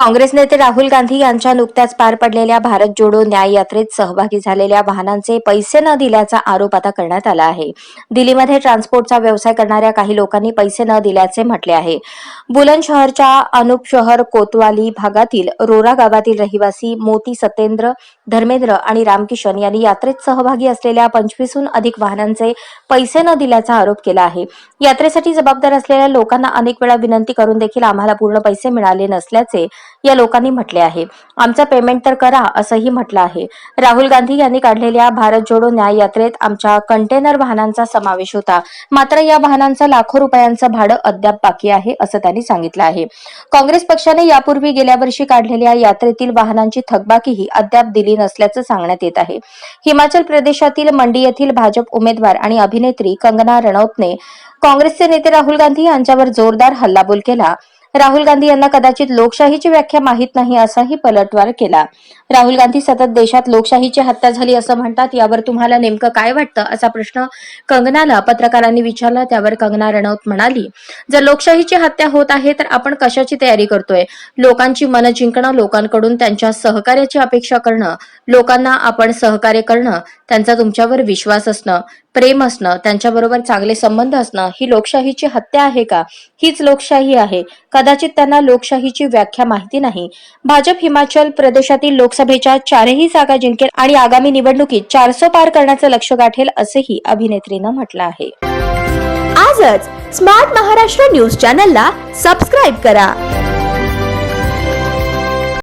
काँग्रेस नेते राहुल गांधी यांच्या नुकत्याच पार पडलेल्या भारत जोडो न्याय यात्रेत सहभागी झालेल्या वाहनांचे पैसे न दिल्याचा आरोप आता करण्यात आला आहे. दिल्लीमध्ये ट्रान्सपोर्टचा व्यवसाय करणाऱ्या काही लोकांनी पैसे न दिल्याचे म्हटले आहे. बुलंदशहरच्या अनुप शहर कोतवाली भागातील रोरा गावातील रहिवासी मोती सत्येंद्र धर्मेंद्र आणि रामकिशन यांनी यात्रेत सहभागी असलेल्या पंचवीसहून अधिक वाहनांचे पैसे न दिल्याचा आरोप केला आहे. यात्रेसाठी जबाबदार असलेल्या लोकांना अनेक वेळा विनंती करून देखील आम्हाला पूर्ण पैसे मिळाले नसल्याचे या लोकांनी म्हटले आहे. आमचा पेमेंट तर करा असंही म्हटलं आहे. राहुल गांधी यांनी काढलेल्या भारत जोडो न्याय यात्रेत आमच्या कंटेनर वाहनांचा समावेश होता. मात्र या वाहनांचं लाखो रुपयांचं भाडं अद्याप बाकी आहे असं त्यांनी सांगितलं आहे. काँग्रेस पक्षाने यापूर्वी गेल्या वर्षी काढलेल्या यात्रेतील वाहनांची थकबाकीही अद्याप दिली नसल्याचं सांगण्यात येत आहे. हिमाचल प्रदेशातील मंडी येथील भाजप उमेदवार आणि अभिनेत्री कंगना रनौतने काँग्रेसचे नेते राहुल गांधी यांच्यावर जोरदार हल्लाबोल केला. राहुल गांधी यांना कदाचित लोकशाहीची व्याख्या माहीत नाही असाही पलटवार केला. राहुल गांधी सतत देशात लोकशाहीची हत्या झाली असं म्हणतात यावर तुम्हाला नेमकं काय वाटतं? असा प्रश्न कंगनाला पत्रकारांनी विचारला त्यावर कंगना रणौत म्हणाली जर लोकशाहीची हत्या होत आहे तर आपण कशाची तयारी करतोय? लोकांची मनं जिंकणं लोकांकडून त्यांच्या सहकार्याची अपेक्षा करणं लोकांना आपण सहकार्य करणं त्यांचा तुमच्यावर विश्वास असणं प्रेम असणं त्यांच्याबरोबर चांगले संबंध असणं ही लोकशाहीची हत्या आहे का? हीच लोकशाही आहे. कदाचित त्यांना लोकशाहीची व्याख्या माहिती नाही. भाजप हिमाचल प्रदेशातील लोकसभेच्या चारही जागा जिंकेल आणि आगामी निवडणुकीत चारसो पार करण्याचं लक्ष गाठेल असेही अभिनेत्रीनं म्हटलं आहे. आजच स्मार्ट महाराष्ट्र न्यूज चॅनलला सबस्क्राईब करा.